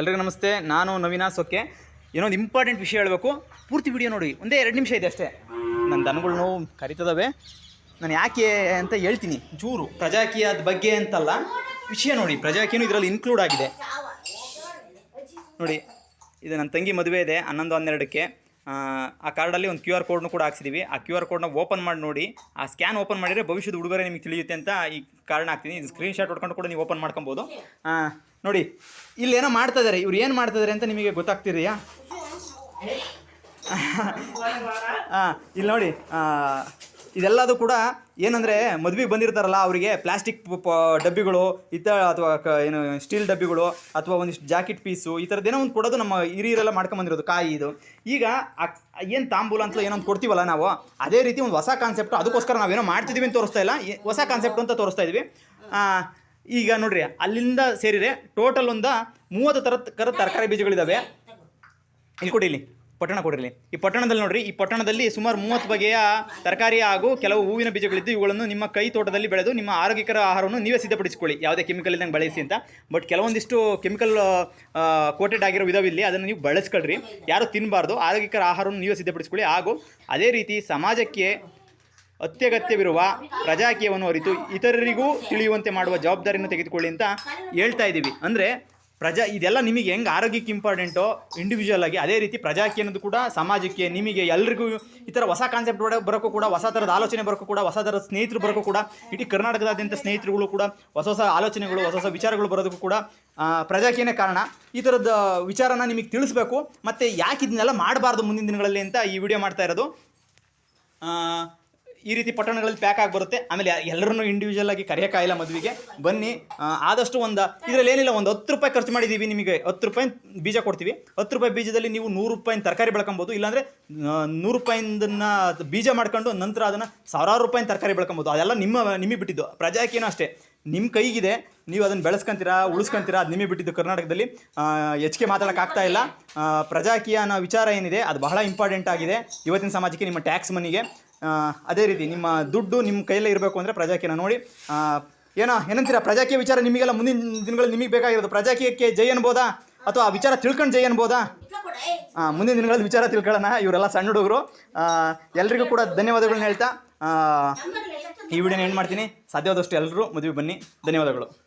ಎಲ್ರಿಗೂ ನಮಸ್ತೆ, ನಾನು ನವೀನ ಸೊಕ್ಕೆ. ಏನೋ ಒಂದು ಇಂಪಾರ್ಟೆಂಟ್ ವಿಷಯ ಹೇಳಬೇಕು. ಪೂರ್ತಿ ವಿಡಿಯೋ ನೋಡಿ, ಒಂದೇ ಎರಡು ನಿಮಿಷ ಇದೆ ಅಷ್ಟೇ. ನನ್ನ ದನಗಳು ನೋವು ಕರಿತದವೆ. ನಾನು ಯಾಕೆ ಅಂತ ಹೇಳ್ತೀನಿ. ಜೂರು, ಪ್ರಜಾಕೀಯದ ಬಗ್ಗೆ ಅಂತಲ್ಲ. ವಿಷಯ ನೋಡಿ, ಪ್ರಜಾಕೀಯನೂ ಇದರಲ್ಲಿ ಇನ್ಕ್ಲೂಡ್ ಆಗಿದೆ. ನೋಡಿ, ಇದು ನನ್ನ ತಂಗಿ ಮದುವೆ ಇದೆ, ಹನ್ನೊಂದು ಹನ್ನೆರಡಕ್ಕೆ. ಆ, ಕಾರ್ಡಲ್ಲಿ ಒಂದು ಕ್ಯೂ ಆರ್ ಕೋಡ್ನು ಕೂಡ ಹಾಕ್ಸಿದ್ದೀವಿ ಆ ಕ್ಯೂ ಆರ್ ಕೋಡ್ನ ಓಪನ್ ಮಾಡಿ ನೋಡಿ ಆ ಸ್ಕ್ಯಾನ್ ಓಪನ್ ಮಾಡಿದರೆ ಭವಿಷ್ಯದ ಉಡುಗೊರೆ ನಿಮಗೆ ತಿಳಿಯುತ್ತೆ ಅಂತ ಈ ಕಾರ್ಡ್ನ ಹಾಕ್ತೀನಿ. ಇದು ಸ್ಕ್ರೀನ್ ಶಾಟ್ ಹೊಡ್ಕೊಂಡು ಕೂಡ ನೀವು ಓಪನ್ ಮಾಡ್ಕೊಬೋದು. ನೋಡಿ ಇಲ್ಲೇನೋ ಮಾಡ್ತಾ ಇದ್ದಾರೆ ಇವ್ರು ಏನು ಮಾಡ್ತಾ ಇದ್ದಾರೆ ಅಂತ ನಿಮಗೆ ಗೊತ್ತಾಗ್ತಿದೆಯಾ? ಹಾಂ ಇಲ್ಲಿ ನೋಡಿ ಇದೆಲ್ಲದು ಕೂಡ ಏನಂದರೆ ಮದುವೆಗೆ ಬಂದಿರ್ತಾರಲ್ಲ, ಅವರಿಗೆ ಪ್ಲಾಸ್ಟಿಕ್ ಡಬ್ಬಿಗಳು ಈ ಅಥವಾ ಕ, ಏನು, ಸ್ಟೀಲ್ ಡಬ್ಬಿಗಳು, ಅಥವಾ ಒಂದಿಷ್ಟು ಜಾಕೆಟ್ ಪೀಸು, ಈ ಥರದ್ದೇನೋ ಒಂದು ಕೊಡೋದು ನಮ್ಮ ಹಿರಿಯರೆಲ್ಲ ಮಾಡ್ಕೊಂಬಂದಿರೋದು ಕಾಯಿ ಇದು. ಈಗ ಏನು ತಾಂಬೂಲ ಅಂತ ಏನೋ ಒಂದು ಕೊಡ್ತೀವಲ್ಲ ನಾವು, ಅದೇ ರೀತಿ ಒಂದು ಹೊಸ ಕಾನ್ಸೆಪ್ಟ್ ಅದಕ್ಕೋಸ್ಕರ ನಾವೇನೋ ಮಾಡ್ತಿದ್ದೀವಿ ಅಂತ ತೋರಿಸ್ತಾ ಇಲ್ಲ ಹೊಸ ಕಾನ್ಸೆಪ್ಟ್ ಅಂತ ತೋರಿಸ್ತಾ ಇದ್ವಿ. ಈಗ ನೋಡ್ರಿ, ಅಲ್ಲಿಂದ ಸೇರಿರೆ ಟೋಟಲ್ ಒಂದು ಮೂವತ್ತು ಥರ ಥರ ತರಕಾರಿ ಬೀಜಗಳಿದ್ದಾವೆ ಇಲ್ಲಿ ಕೊಡಿ ಇಲ್ಲಿ. ಪಟ್ಟಣ ಕೊಡಿರಲಿ. ಈ ಪಟ್ಟಣದಲ್ಲಿ ನೋಡ್ರಿ, ಈ ಪಟ್ಟಣದಲ್ಲಿ ಸುಮಾರು ಮೂವತ್ತು ಬಗೆಯ ತರಕಾರಿ ಹಾಗೂ ಕೆಲವು ಹೂವಿನ ಬೀಜಗಳಿದ್ದು, ಇವುಗಳನ್ನು ನಿಮ್ಮ ಕೈ ತೋಟದಲ್ಲಿ ಬೆಳೆದು ನಿಮ್ಮ ಆರೋಗ್ಯಕರ ಆಹಾರವನ್ನು ನೀವೇ ಸಿದ್ಧಪಡಿಸಿಕೊಳ್ಳಿ. ಯಾವುದೇ ಕೆಮಿಕಲ್ ಇದ್ದಂಗೆ ಬಳಸಿ ಅಂತ. ಬಟ್ ಕೆಲವೊಂದಿಷ್ಟು ಕೆಮಿಕಲ್ ಕೋಟೆಡ್ ಆಗಿರೋ ವಿಧವಿಲ್ಲಿ, ಅದನ್ನು ನೀವು ಬಳಸ್ಕೊಳ್ರಿ. ಯಾರು ತಿನ್ನಬಾರ್ದು ಆರೋಗ್ಯಕರ ಆಹಾರವನ್ನು ನೀವೇ ಸಿದ್ಧಪಡಿಸಿಕೊಳ್ಳಿ. ಹಾಗೂ ಅದೇ ರೀತಿ ಸಮಾಜಕ್ಕೆ ಅತ್ಯಗತ್ಯವಿರುವ ಪ್ರಜಾಕೀಯವನ್ನು ಅರಿತು ಇತರರಿಗೂ ತಿಳಿಯುವಂತೆ ಮಾಡುವ ಜವಾಬ್ದಾರಿಯನ್ನು ತೆಗೆದುಕೊಳ್ಳಿ ಅಂತ ಹೇಳ್ತಾ ಇದ್ದೀವಿ. ಅಂದರೆ ಪ್ರಜಾ, ಇದೆಲ್ಲ ನಿಮಗೆ ಹೆಂಗೆ ಆರೋಗ್ಯಕ್ಕೆ ಇಂಪಾರ್ಟೆಂಟೋ ಇಂಡಿವಿಜುವಲ್ ಆಗಿ ಅದೇ ರೀತಿ ಪ್ರಜಾಕ್ಕೆ ಅನ್ನೋದು ಕೂಡ ಸಮಾಜಕ್ಕೆ, ನಿಮಗೆ ಎಲ್ರಿಗೂ ಈ ಥರ ಹೊಸ ಕಾನ್ಸೆಪ್ಟ್ ಬರೋಕ್ಕೂ ಕೂಡ, ಹೊಸ ಥರದ ಆಲೋಚನೆ ಬರೋಕ್ಕೂ ಕೂಡ, ಹೊಸ ಥರದ ಸ್ನೇಹಿತರು ಬರೋಕ್ಕೂ ಕೂಡ, ಇಡೀ ಕರ್ನಾಟಕದಾದ್ಯಂತ ಸ್ನೇಹಿತರುಗಳು ಕೂಡ, ಹೊಸ ಹೊಸ ಆಲೋಚನೆಗಳು, ಹೊಸ ಹೊಸ ವಿಚಾರಗಳು ಬರೋದಕ್ಕೂ ಕೂಡ ಪ್ರಜಾಕಿಯೇ ಕಾರಣ. ಈ ಥರದ ವಿಚಾರನ ನಿಮಗೆ ತಿಳಿಸ್ಬೇಕು. ಮತ್ತು ಯಾಕೆ ಇದನ್ನೆಲ್ಲ ಮಾಡಬಾರ್ದು ಮುಂದಿನ ದಿನಗಳಲ್ಲಿ ಅಂತ ಈ ವಿಡಿಯೋ ಮಾಡ್ತಾ ಇರೋದು. ಈ ರೀತಿ ಪಟ್ಟಣಗಳಲ್ಲಿ ಪ್ಯಾಕ್ ಆಗಿ ಬರುತ್ತೆ. ಆಮೇಲೆ ಎಲ್ಲರನ್ನೂ ಇಂಡಿವಿಜುವಲ್ ಆಗಿ ಕರೆಯೋಕ್ಕಾಗಿಲ್ಲ ಮದುವೆಗೆ ಬನ್ನಿ. ಆದಷ್ಟು ಒಂದು, ಇದರಲ್ಲಿ ಏನಿಲ್ಲ, ಒಂದು ಹತ್ತು ರೂಪಾಯಿ ಖರ್ಚು ಮಾಡಿದ್ದೀವಿ ನಿಮಗೆ. ಹತ್ತು ರೂಪಾಯಿ ಬೀಜ ಕೊಡ್ತೀವಿ. ಹತ್ತು ರೂಪಾಯಿ ಬೀಜದಲ್ಲಿ ನೀವು ನೂರು ರೂಪಾಯಿ ತರಕಾರಿ ಬೆಳ್ಕೊಬೋದು. ಇಲ್ಲಾಂದರೆ ನೂರು ರೂಪಾಯಿಂದನ್ನ ಬೀಜ ಮಾಡ್ಕೊಂಡು ನಂತರ ಅದನ್ನು ಸಾವಿರಾರು ರೂಪಾಯಿ ತರಕಾರಿ ಬೆಳ್ಕೊಬೋದು. ಅದೆಲ್ಲ ನಿಮ್ಮ, ನಿಮಗೆ ಬಿಟ್ಟಿದ್ದು. ಪ್ರಜಾಕೀಯನೂ ಅಷ್ಟೇ. ನಿಮ್ಮ ಕೈಗಿದೆ. ನೀವು ಅದನ್ನು ಬೆಳೆಸ್ಕೊಂತೀರಾ, ಉಳಿಸ್ಕೊಂತೀರಾ, ಅದು ನಿಮಗೆ ಬಿಟ್ಟಿದ್ದು ಕರ್ನಾಟಕದಲ್ಲಿ. ಹೆಚ್ಚಿಗೆ ಮಾತಾಡೋಕ್ಕಾಗ್ತಾ ಇಲ್ಲ. ಪ್ರಜಾಕೀಯ ಅನ್ನೋ ವಿಚಾರ ಏನಿದೆ, ಅದು ಬಹಳ ಇಂಪಾರ್ಟೆಂಟ್ ಆಗಿದೆ. ಇವತ್ತಿನ ಸಮಾಜಕ್ಕೆ ನಿಮ್ಮ ಟ್ಯಾಕ್ಸ್ ಮನಿಗೆ ಅದೇ ರೀತಿ ನಿಮ್ಮ ದುಡ್ಡು ನಿಮ್ಮ ಕೈಯಲ್ಲೇ ಇರಬೇಕು ಅಂದರೆ ಪ್ರಜಾಕೀಯನ ನೋಡಿ. ಏನೋ, ಏನಂತೀರಾ? ಪ್ರಜಾಕೀಯ ವಿಚಾರ ನಿಮಗೆಲ್ಲ ಮುಂದಿನ ದಿನಗಳಲ್ಲಿ ನಿಮಗೆ ಬೇಕಾಗಿರೋದು. ಪ್ರಜಾಕೀಯಕ್ಕೆ ಜೈ ಅನ್ಬೋದಾ? ಅಥವಾ ಆ ವಿಚಾರ ತಿಳ್ಕೊಂಡು ಜೈ ಅನ್ಬೋದಾ? ಹಾಂ ಮುಂದಿನ ದಿನಗಳಲ್ಲಿ ವಿಚಾರ ತಿಳ್ಕೊಳ್ಳೋಣ. ಇವರೆಲ್ಲ ಸಣ್ಣ ಹುಡುಗರು. ಎಲ್ರಿಗೂ ಕೂಡ ಧನ್ಯವಾದಗಳನ್ನ ಹೇಳ್ತಾ ಈ ವಿಡಿಯೋನ ಏನು ಮಾಡ್ತೀನಿ. ಸಾಧ್ಯವಾದಷ್ಟು ಎಲ್ಲರೂ ಮದುವೆ ಬನ್ನಿ. ಧನ್ಯವಾದಗಳು.